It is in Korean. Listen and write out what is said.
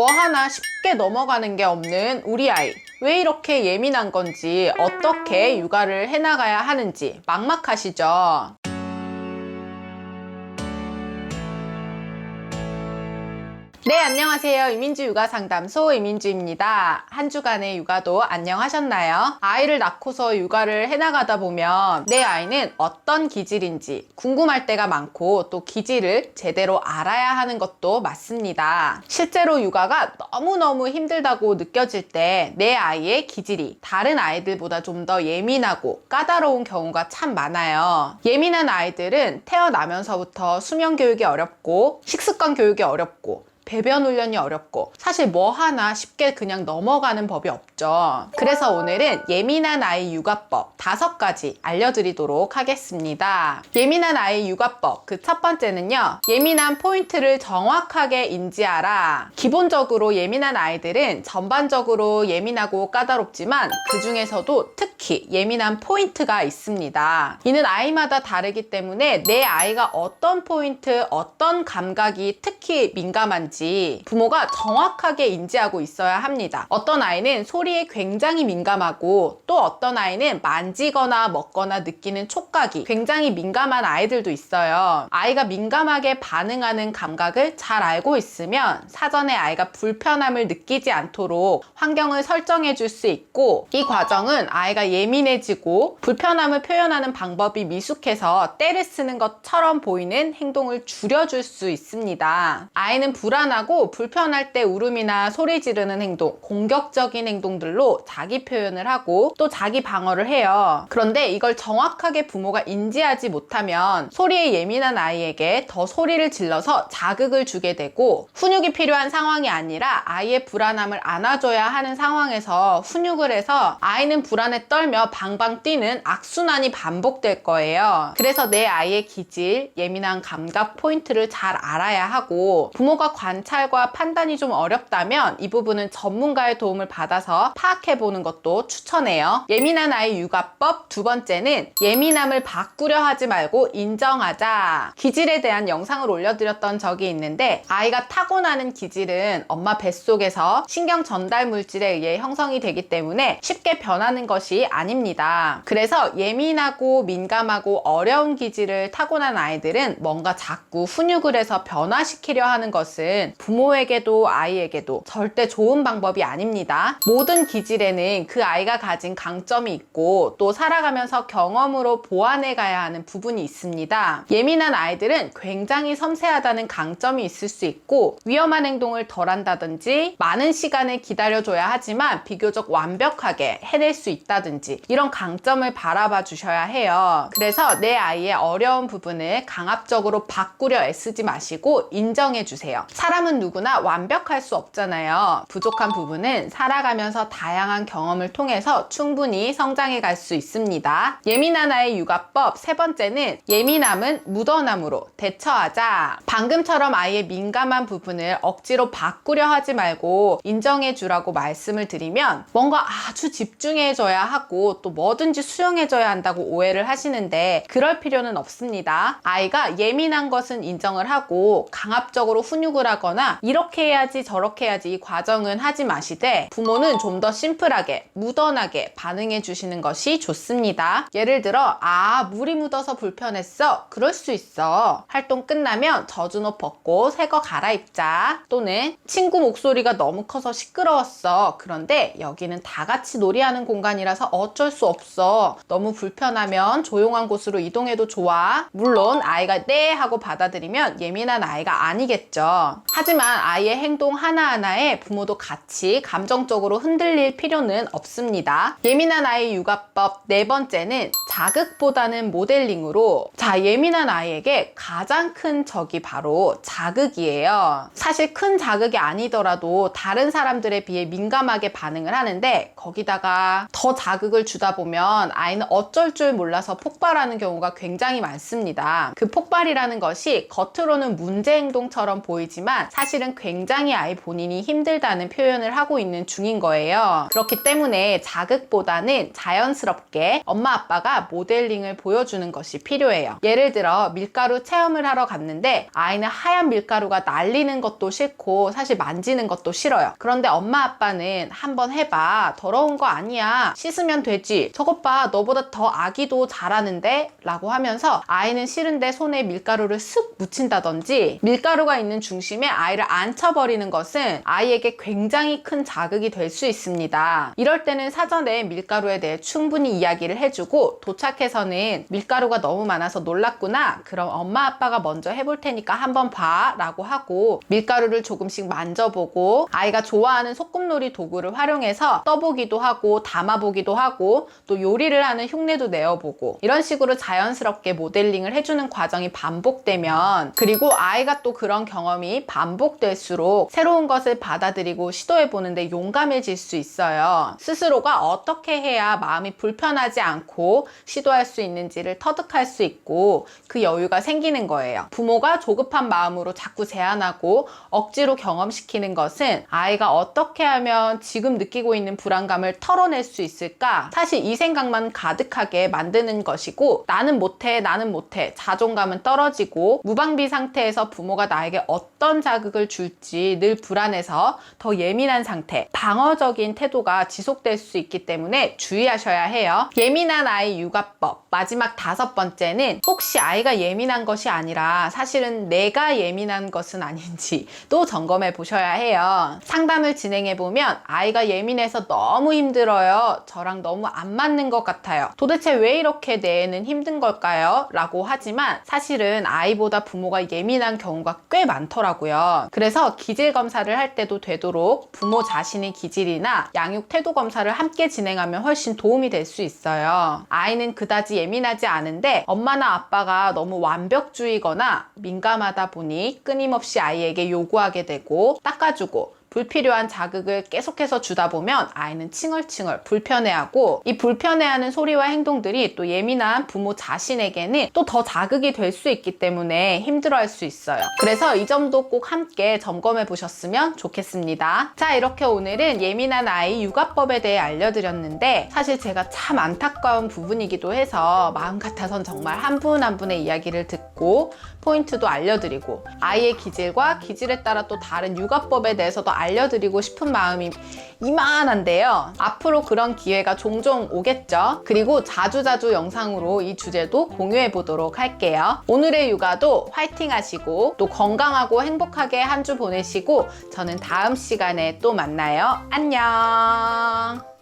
뭐 하나 쉽게 넘어가는 게 없는 우리 아이. 왜 이렇게 예민한 건지, 어떻게 육아를 해나가야 하는지 막막하시죠? 네, 안녕하세요. 이민주 육아 상담소 이민주입니다. 한 주간의 육아도 안녕하셨나요? 아이를 낳고서 육아를 해나가다 보면 내 아이는 어떤 기질인지 궁금할 때가 많고 또 기질을 제대로 알아야 하는 것도 맞습니다. 실제로 육아가 너무너무 힘들다고 느껴질 때 내 아이의 기질이 다른 아이들보다 좀 더 예민하고 까다로운 경우가 참 많아요. 예민한 아이들은 태어나면서부터 수면 교육이 어렵고 식습관 교육이 어렵고 배변 훈련이 어렵고 사실 뭐 하나 쉽게 그냥 넘어가는 법이 없죠. 그래서 오늘은 예민한 아이 육아법 다섯 가지 알려드리도록 하겠습니다. 예민한 아이 육아법 그 첫 번째는요. 예민한 포인트를 정확하게 인지하라. 기본적으로 예민한 아이들은 전반적으로 예민하고 까다롭지만 그 중에서도 특히 예민한 포인트가 있습니다. 이는 아이마다 다르기 때문에 내 아이가 어떤 포인트, 어떤 감각이 특히 민감한지 부모가 정확하게 인지하고 있어야 합니다. 어떤 아이는 소리에 굉장히 민감하고 또 어떤 아이는 만지거나 먹거나 느끼는 촉각이 굉장히 민감한 아이들도 있어요. 아이가 민감하게 반응하는 감각을 잘 알고 있으면 사전에 아이가 불편함을 느끼지 않도록 환경을 설정해 줄 수 있고 이 과정은 아이가 예민해지고 불편함을 표현하는 방법이 미숙해서 때를 쓰는 것처럼 보이는 행동을 줄여줄 수 있습니다. 아이는 불안 하고 불편할 때 울음이나 소리 지르는 행동, 공격적인 행동들로 자기 표현을 하고 또 자기 방어를 해요. 그런데 이걸 정확하게 부모가 인지하지 못하면 소리에 예민한 아이에게 더 소리를 질러서 자극을 주게 되고 훈육이 필요한 상황이 아니라 아이의 불안함을 안아줘야 하는 상황에서 훈육을 해서 아이는 불안에 떨며 방방 뛰는 악순환이 반복될 거예요. 그래서 내 아이의 기질, 예민한 감각 포인트를 잘 알아야 하고 부모가 관 찰과 판단이 좀 어렵다면 이 부분은 전문가의 도움을 받아서 파악해 보는 것도 추천해요. 예민한 아이 육아법 두 번째는 예민함을 바꾸려 하지 말고 인정하자. 기질에 대한 영상을 올려드렸던 적이 있는데 아이가 타고나는 기질은 엄마 뱃속에서 신경 전달 물질에 의해 형성이 되기 때문에 쉽게 변하는 것이 아닙니다. 그래서 예민하고 민감하고 어려운 기질을 타고난 아이들은 뭔가 자꾸 훈육을 해서 변화시키려 하는 것은 부모에게도 아이에게도 절대 좋은 방법이 아닙니다. 모든 기질에는 그 아이가 가진 강점이 있고 또 살아가면서 경험으로 보완해 가야 하는 부분이 있습니다. 예민한 아이들은 굉장히 섬세하다는 강점이 있을 수 있고 위험한 행동을 덜 한다든지 많은 시간을 기다려줘야 하지만 비교적 완벽하게 해낼 수 있다든지 이런 강점을 바라봐 주셔야 해요. 그래서 내 아이의 어려운 부분을 강압적으로 바꾸려 애쓰지 마시고 인정해 주세요. 사람은 누구나 완벽할 수 없잖아요. 부족한 부분은 살아가면서 다양한 경험을 통해서 충분히 성장해 갈 수 있습니다. 예민한 아이 육아법 세 번째는 예민함은 묻어남으로 대처하자. 방금처럼 아이의 민감한 부분을 억지로 바꾸려 하지 말고 인정해 주라고 말씀을 드리면 뭔가 아주 집중해 줘야 하고 또 뭐든지 수용해 줘야 한다고 오해를 하시는데 그럴 필요는 없습니다. 아이가 예민한 것은 인정을 하고 강압적으로 훈육을 하 거나 이렇게 해야지 저렇게 해야지 이 과정은 하지 마시되 부모는 좀 더 심플하게 묻어나게 반응해 주시는 것이 좋습니다. 예를 들어 아 물이 묻어서 불편했어. 그럴 수 있어. 활동 끝나면 젖은 옷 벗고 새 거 갈아입자. 또는 친구 목소리가 너무 커서 시끄러웠어. 그런데 여기는 다 같이 놀이하는 공간이라서 어쩔 수 없어. 너무 불편하면 조용한 곳으로 이동해도 좋아. 물론 아이가 네 하고 받아들이면 예민한 아이가 아니겠죠 하지만 아이의 행동 하나하나에 부모도 같이 감정적으로 흔들릴 필요는 없습니다. 예민한 아이 육아법 네 번째는 자극보다는 모델링으로 자 예민한 아이에게 가장 큰 적이 바로 자극이에요. 사실 큰 자극이 아니더라도 다른 사람들에 비해 민감하게 반응을 하는데 거기다가 더 자극을 주다 보면 아이는 어쩔 줄 몰라서 폭발하는 경우가 굉장히 많습니다. 그 폭발이라는 것이 겉으로는 문제 행동처럼 보이지만 사실은 굉장히 아이 본인이 힘들다는 표현을 하고 있는 중인 거예요. 그렇기 때문에 자극보다는 자연스럽게 엄마 아빠가 모델링을 보여주는 것이 필요해요. 예를 들어 밀가루 체험을 하러 갔는데 아이는 하얀 밀가루가 날리는 것도 싫고 사실 만지는 것도 싫어요. 그런데 엄마 아빠는 한번 해봐. 더러운 거 아니야. 씻으면 되지. 저것 봐. 너보다 더 아기도 잘하는데? 라고 하면서 아이는 싫은데 손에 밀가루를 쓱 묻힌다든지 밀가루가 있는 중심에 아이를 앉혀버리는 것은 아이에게 굉장히 큰 자극이 될 수 있습니다. 이럴 때는 사전에 밀가루에 대해 충분히 이야기를 해주고 도착해서는 밀가루가 너무 많아서 놀랐구나. 그럼 엄마 아빠가 먼저 해볼 테니까 한번 봐. 라고 하고 밀가루를 조금씩 만져보고 아이가 좋아하는 소꿉놀이 도구를 활용해서 떠보기도 하고 담아보기도 하고 또 요리를 하는 흉내도 내어보고 이런 식으로 자연스럽게 모델링을 해주는 과정이 반복되면 그리고 아이가 또 그런 경험이 반복될수록 새로운 것을 받아들이고 시도해보는데 용감해질 수 있어요. 스스로가 어떻게 해야 마음이 불편하지 않고 시도할 수 있는지를 터득할 수 있고 그 여유가 생기는 거예요. 부모가 조급한 마음으로 자꾸 제안하고 억지로 경험시키는 것은 아이가 어떻게 하면 지금 느끼고 있는 불안감을 털어낼 수 있을까? 사실 이 생각만 가득하게 만드는 것이고 나는 못해, 나는 못해. 자존감은 떨어지고 무방비 상태에서 부모가 나에게 어떤 자극을 줄지 늘 불안해서 더 예민한 상태, 방어적인 태도가 지속될 수 있기 때문에 주의하셔야 해요. 예민한 아이 육아법. 마지막 다섯 번째는 혹시 아이가 예민한 것이 아니라 사실은 내가 예민한 것은 아닌지 또 점검해 보셔야 해요. 상담을 진행해 보면 아이가 예민해서 너무 힘들어요. 저랑 너무 안 맞는 것 같아요. 도대체 왜 이렇게 내 애는 힘든 걸까요? 라고 하지만 사실은 아이보다 부모가 예민한 경우가 꽤 많더라고요. 그래서 기질 검사를 할 때도 되도록 부모 자신의 기질이나 양육 태도 검사를 함께 진행하면 훨씬 도움이 될 수 있어요. 아이는 그다지 예민하지 않은데 엄마나 아빠가 너무 완벽주의거나 민감하다 보니 끊임없이 아이에게 요구하게 되고 닦아주고 불필요한 자극을 계속해서 주다 보면 아이는 칭얼칭얼 불편해하고 이 불편해하는 소리와 행동들이 또 예민한 부모 자신에게는 또 더 자극이 될 수 있기 때문에 힘들어할 수 있어요. 그래서 이 점도 꼭 함께 점검해 보셨으면 좋겠습니다. 자, 이렇게 오늘은 예민한 아이 육아법에 대해 알려드렸는데 사실 제가 참 안타까운 부분이기도 해서 마음 같아선 정말 한 분한 분의 이야기를 듣고 포인트도 알려드리고 아이의 기질과 기질에 따라 또 다른 육아법에 대해서도 알려드리고 싶은 마음이 이만한데요. 앞으로 그런 기회가 종종 오겠죠. 그리고 자주자주 영상으로 이 주제도 공유해 보도록 할게요. 오늘의 육아도 화이팅 하시고 또 건강하고 행복하게 한 주 보내시고 저는 다음 시간에 또 만나요. 안녕.